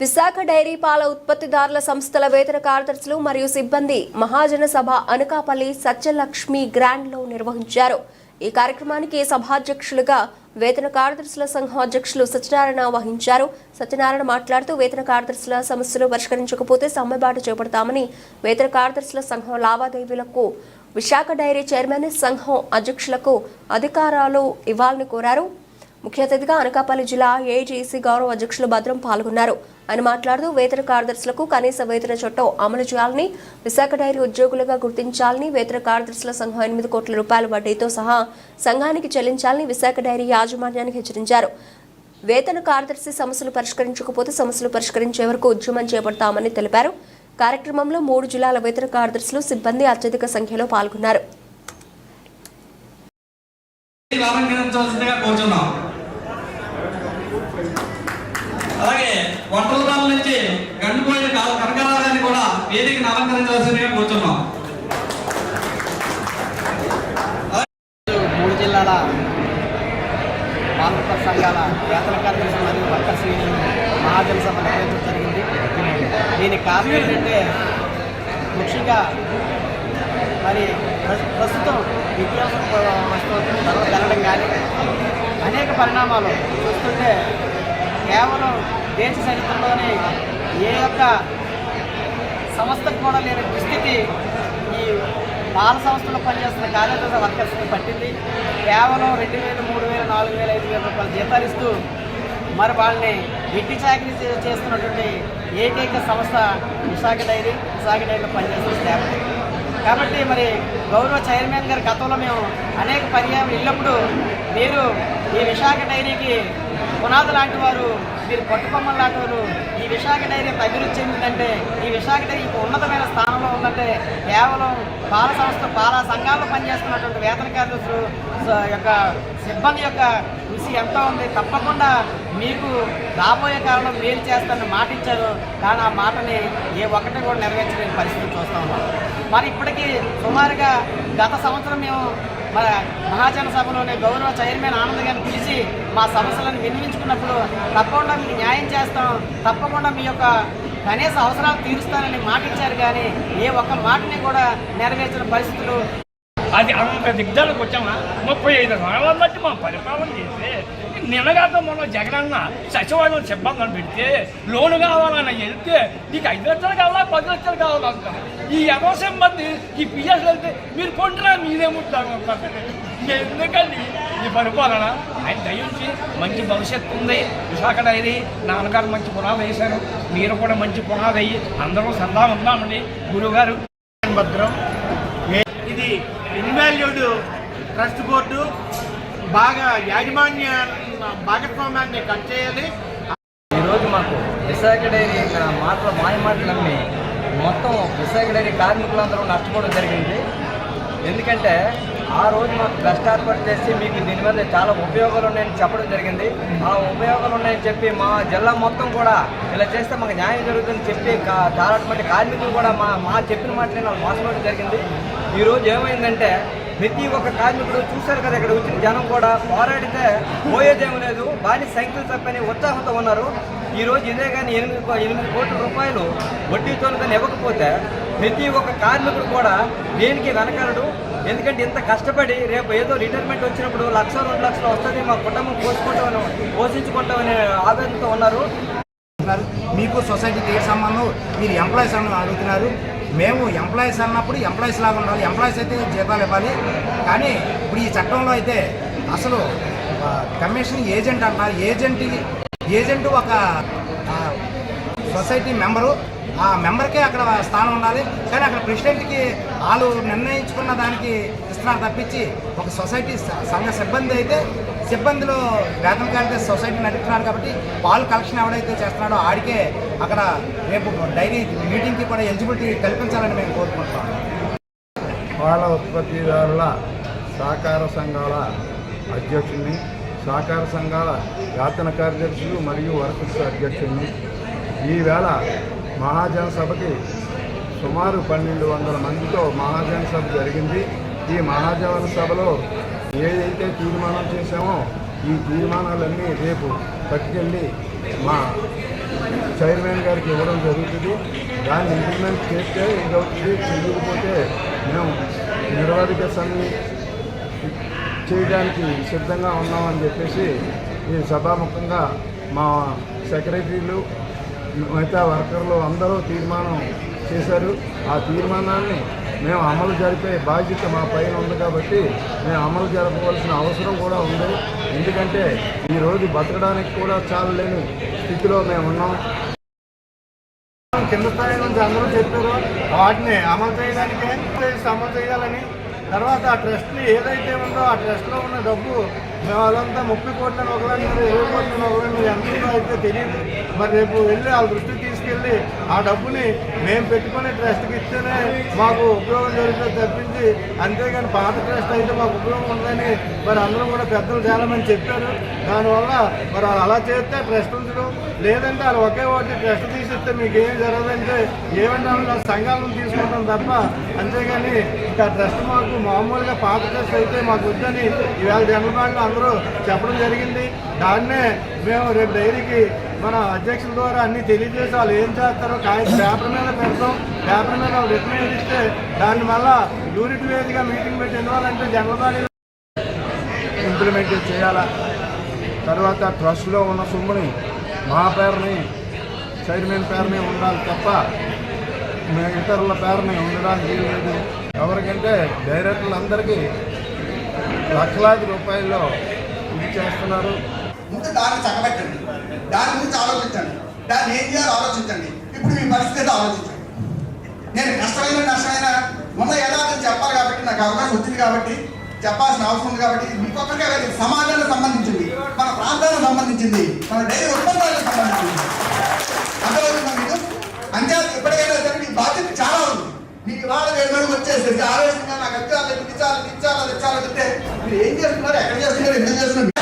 Visakha dairy పాల ఉత్పత్తిదారుల సంస్థల వేతన కార్యదర్శులు మరియు సిబ్బంది మహాజన సభ అనకాపల్లి సత్యలక్ష్మి గ్రాండ్లో నిర్వహించారు. ఈ కార్యక్రమానికి సభాధ్యక్షులుగా వేతన కార్యదర్శుల సంఘం అధ్యక్షులు సత్యనారాయణ వహించారు. సత్యనారాయణ మాట్లాడుతూ వేతన కార్యదర్శుల సమస్యలు పరిష్కరించకపోతే సమ్మెబాటు చేపడతామని వేతన కార్యదర్శుల సంఘం లావాదేవీలకు విశాఖ డైరీ చైర్మన్ సంఘం అధ్యక్షులకు అధికారాలు ఇవ్వాలని కోరారు. ముఖ్య అతిథిగా అనకాపల్లి జిల్లా ఏజీసీ గౌరవ అధ్యక్షులు భద్రం పాల్గొన్నారు. ఆయన మాట్లాడుతూ వేతన కార్యదర్శులకు కనీస వేతన చట్టం అమలు చేయాలని విశాఖ డైరీ ఉద్యోగులుగా గుర్తించాలని వేతన కార్యదర్శుల సంఘం ఎనిమిది కోట్ల రూపాయల వడ్డీతో సహా సంఘానికి చెల్లించాలని విశాఖ డైరీ యాజమాన్యానికి హెచ్చరించారు. వేతన కార్యదర్శి సమస్యలు పరిష్కరించకపోతే సమస్యలు పరిష్కరించే వరకు ఉద్యమం చేపడతామని తెలిపారు. కార్యక్రమంలో మూడు జిల్లాల వేతన కార్యదర్శులు సిబ్బంది అత్యధిక సంఖ్యలో పాల్గొన్నారు అలంకరించవలసిందిగా కోరుచున్నాం అలాగే వంటలదాల నుంచి గండిపోయిన కనకరావు గారిని కూడా వేదికను అలంకరించవలసిందిగా కూర్చున్నాం. మూడు జిల్లాల పాలక సంఘాల వేతన కార్యదర్శి మరియు వర్కర్స్ యూనియన్ మహాజన సభ నిర్వహించడం జరిగింది. దీనికి కారణం ఏంటంటే ముఖ్యంగా మరి ప్రస్తుతం విద్యాసం ప- ధరలు పెరగడం కానీ అనేక పరిణామాలు చూస్తుంటే కేవలం దేశ చరిత్రలోనే ఏ యొక్క సంస్థకు కూడా లేని దుస్థితి ఈ పాల సంస్థలో పనిచేస్తున్న కార్యదర్శి వర్కర్స్కి పట్టింది. కేవలం రెండు వేలు మూడు వేలు నాలుగు వేలు ఐదు వేల రూపాయలు జీతాలు ఇస్తూ మరి వాళ్ళని వెట్టి చాకరీ చేస్తున్నటువంటి ఏకైక సంస్థ విశాఖ డైరీ విశాఖ డైరీలో పనిచేస్తున్న స్టాఫ్. కాబట్టి మరి గౌరవ చైర్మన్ గారి గతంలో మేము అనేక పర్యాయం వెళ్ళినప్పుడు మీరు ఈ విశాఖ డైరీకి పునాది లాంటి వారు మీరు పట్టుకొమ్మలు లాంటి వారు ఈ విశాఖ డైరీ అభివృద్ధి చెందిందంటే ఈ విశాఖ డైరీ ఉన్నతమైన స్థానంలో ఉందంటే కేవలం పాల సంస్థ పాల సంఘాల్లో పనిచేస్తున్నటువంటి వేతన కార్యదర్శులు యొక్క సిబ్బంది యొక్క కృషి ఎంత ఉంది తప్పకుండా మీకు రాబోయే కాలంలో మేలు చేస్తానని మాట ఇచ్చారు. కానీ ఆ మాటని ఏ ఒక్కటి కూడా నెరవేర్చలేని పరిస్థితి చూస్తా ఉన్నాం. మరి ఇప్పటికీ సుమారుగా గత సంవత్సరం మేము మన మహాజన సభలోనే గౌరవ చైర్మన్ ఆనంద్ గారిని పిలిచి మా సమస్యలను వినిపించుకున్నప్పుడు తప్పకుండా మీకు న్యాయం చేస్తాం తప్పకుండా మీ యొక్క కనీస అవసరాలు తీరుస్తానని మాట ఇచ్చారు. కానీ ఏ ఒక్క మాటని కూడా నెరవేర్చిన పరిస్థితులు అది అంత దిగ్ధాలకు వచ్చామా? ముప్పై ఐదు నెలల బట్టి మా పరిపాలన చేస్తే నిన్నగాక మొన్న జగనన్న సచివాలయం సిబ్బందిని పెడితే లోను కావాలని వెళ్తే నీకు ఐదు లక్షలు కావాలా? పది లక్షలు కావాలా అంటారు ఈ ఎవరో సిబ్బంది ఈ పిఎస్ వెళ్తే మీరు కొంటారా? మీరేముంటారు ఎందుకండి? ఈ పరిపాలన. ఆయన దయించి మంచి భవిష్యత్తు ఉంది. విశాఖ డైరీ నాన్నగారు మంచి పునాది వేశారు. మీరు కూడా మంచి పునాది అయ్యి అందరూ సందా ఉందామండి. గురువుగారు భద్రం. ఇన్వాల్యూడ్ ట్రస్ట్ బోర్డు బాగా యాజమాన్య భాగస్వామ్యాన్ని కట్ చేయాలి. ఈరోజు మాకు విశాఖ డైరీ మాటలు మాయ మాటలు అమ్మి మొత్తం విశాఖ డైరీ కార్మికులందరూ నష్టపోవడం జరిగింది. ఎందుకంటే ఆ రోజు మాకు బెస్ట్ ఏర్పాటు చేసి మీకు దీనివల్ల చాలా ఉపయోగాలు ఉన్నాయని చెప్పడం జరిగింది. ఆ ఉపయోగాలు ఉన్నాయని చెప్పి మా జిల్లా మొత్తం కూడా ఇలా చేస్తే మాకు న్యాయం జరుగుతుందని చెప్పి కా- కార్మికులు కూడా మా మా చెప్పిన మాటలే నాకు మోసపోవడం జరిగింది. ఈరోజు ఏమైందంటే ప్రతి ఒక్క కార్మికుడు చూశారు కదా ఇక్కడ వచ్చిన జనం కూడా పోరాడితే పోయేదేమీ లేదు. బాని సంఖ్యలు తప్పని ఉత్సాహంతో ఉన్నారు. ఈ రోజు ఇదే కానీ ఎనిమిది ఎనిమిది కోట్ల రూపాయలు వడ్డీతో కానీ ఇవ్వకపోతే ప్రతి ఒక్క కార్మికుడు కూడా దేనికి వెనకాలడు? ఎందుకంటే ఇంత కష్టపడి రేపు ఏదో రిటైర్మెంట్ వచ్చినప్పుడు లక్ష రెండు లక్షలు వస్తుంది మా కుటుంబం పోసుకుంటామని పోషించుకుంటామనే ఆవేదనతో ఉన్నారు. మీకు సొసైటీకి ఏ సంబంధం? మీరు ఎంప్లాయీస్ అని అడుగుతున్నారు. మేము ఎంప్లాయీస్ అన్నప్పుడు ఎంప్లాయీస్ లాగా ఉండాలి. ఎంప్లాయీస్ అయితే జీతాలు ఇవ్వాలి. కానీ ఇప్పుడు ఈ చట్టంలో అయితే అసలు కమిషన్ ఏజెంట్ అంటారు. ఏజెంట్ ఏజెంట్ ఒక సొసైటీ మెంబరు ఆ మెంబర్కే అక్కడ స్థానం ఉండాలి. కానీ అక్కడ ప్రెసిడెంట్కి వాళ్ళు నిర్ణయించుకున్న దానికి ఇస్తున్నారు తప్పించి ఒక సొసైటీ సంఘ సిబ్బంది అయితే సిబ్బందిలో వేతన కార్యదర్శి సొసైటీ నడుపుతున్నారు కాబట్టి పాలు కలెక్షన్ ఎవడైతే చేస్తున్నాడో ఆడికే అక్కడ రేపు డైరీ మీటింగ్కి కూడా ఎలిజిబిలిటీ కల్పించాలని మేము కోరుకుంటున్నాం. పాల ఉత్పత్తిదారుల సహకార సంఘాల అధ్యక్షుడిని సహకార సంఘాల వేతన కార్యదర్శులు మరియు వర్కర్స్ అధ్యక్షుడిని ఈవేళ మహాజన సభకి సుమారు పన్నెండు వందల మందితో మహాజన సభ జరిగింది. ఈ మహాజన సభలో ఏదైతే తీర్మానం చేశామో ఈ తీర్మానాలన్నీ రేపు పట్టుకెళ్ళి మా చైర్మన్ గారికి ఇవ్వడం జరుగుతుంది. దాన్ని ఇంప్లిమెంట్ చేస్తే ఇదవుతుంది చేయకపోతే మేము నిరవధిక సన్ని చేయడానికి సిద్ధంగా ఉన్నామని చెప్పేసి ఈ సభాముఖంగా మా సెక్రటరీలు మిగతా వర్కర్లు అందరూ తీర్మానం చేశారు. ఆ తీర్మానాన్ని మేము అమలు జరిపే బాధ్యత మా పైన ఉంది కాబట్టి మేము అమలు జరపవలసిన అవసరం కూడా ఉంది. ఎందుకంటే ఈరోజు బతకడానికి కూడా చాలలేని స్థితిలో మేము ఉన్నాం. కింద స్థాయి నుంచి అందరూ చెప్పారు. వాటిని అమలు చేయడానికే అమలు చేయాలని తర్వాత ఆ ట్రస్ట్ని ఏదైతే ఉందో ఆ ట్రస్ట్లో ఉన్న డబ్బు మేము వాళ్ళంతా ముప్పై కోట్లను ఒకలాంటి ఇరవై కోట్లను ఒకలాంటి ఎంత అయితే తెలియదు మరి రేపు వెళ్ళి వాళ్ళ దృష్టికి తీసుకెళ్ళి ఆ డబ్బుని మేము పెట్టుకునే ట్రస్ట్కి ఇస్తేనే మాకు ఉపయోగం జరుగుతుంది తప్పించి అంతేగాని పాత ట్రస్ట్ అయితే మాకు ఉపయోగం ఉందని మరి అందరూ కూడా పెద్దలు చేయాలని చెప్పారు. దానివల్ల మరి అలా చేస్తే ప్రశ్నించడం లేదంటే వాళ్ళు ఒకే ఒకటి ట్రస్ట్ తీసిస్తే మీకు ఏం జరగదంటే ఏమంటే సంఘాలను తీసుకుంటాం తప్ప. అంతేగాని ఇంకా ట్రస్ట్ మాకు మామూలుగా పాత ట్రస్ట్ అయితే మాకు వద్దని ఈవేళ జనరల్ అందరూ చెప్పడం జరిగింది. దాన్నే మేము రేపు డైరీకి మన అధ్యక్షుల ద్వారా అన్ని తెలియజేసి వాళ్ళు ఏం చేస్తారో కాగిత పేపర్ మీద పెడతాం. పేపర్ మీద రికమెండ్ ఇస్తే దాన్ని మళ్ళీ యూనిట్ వేదిగా మీటింగ్ పెట్టి ఎందువల్లంటే జనరల్ బాడీ ఇంప్లిమెంట్ చేయాలా? తర్వాత ట్రస్ట్లో ఉన్న సొమ్ముని మా పేరుని చైర్మన్ పేరుని ఉండాలి తప్ప ఇతరుల పేరుని ఉండడానికి లేదు ఎవరికంటే డైరెక్టర్లందరికీ లక్షలాది రూపాయల్లో ఇది చేస్తున్నారు. ముందు దాన్ని చక్కబెట్టండి. దాని గురించి ఆలోచించండి. దాన్ని ఏం చేయాలో ఆలోచించండి. ఇప్పుడు మీ పరిస్థితి ఆలోచించండి. నేను కష్టమైన నష్టమైన ఉన్న యథార్థం చెప్పాలి కాబట్టి నాకు అవకాశం వచ్చింది కాబట్టి చెప్పాల్సిన అవసరం ఉంది కాబట్టి ఇది మీకొక్కరికే కాదు, సమాజానికి సంబంధించింది. మన ప్రాంతానికి సంబంధించింది. మన డైరీ ఉత్పన్నాలకు సంబంధించింది. అంతవరకు మీకు? అంచేత ఎప్పటికైనా సరే మీ బాధ్యత చాలా ఉంది. మీకు ఇవాళ ఏడు వేరు వచ్చేసరికి ఆవేశంగా నాకు అది చాలు ఇది చాలు చెప్తే మీరు ఏం చేస్తున్నారు? ఎక్కడ చేస్తున్నారు? ఎందుకు చేస్తున్నారు?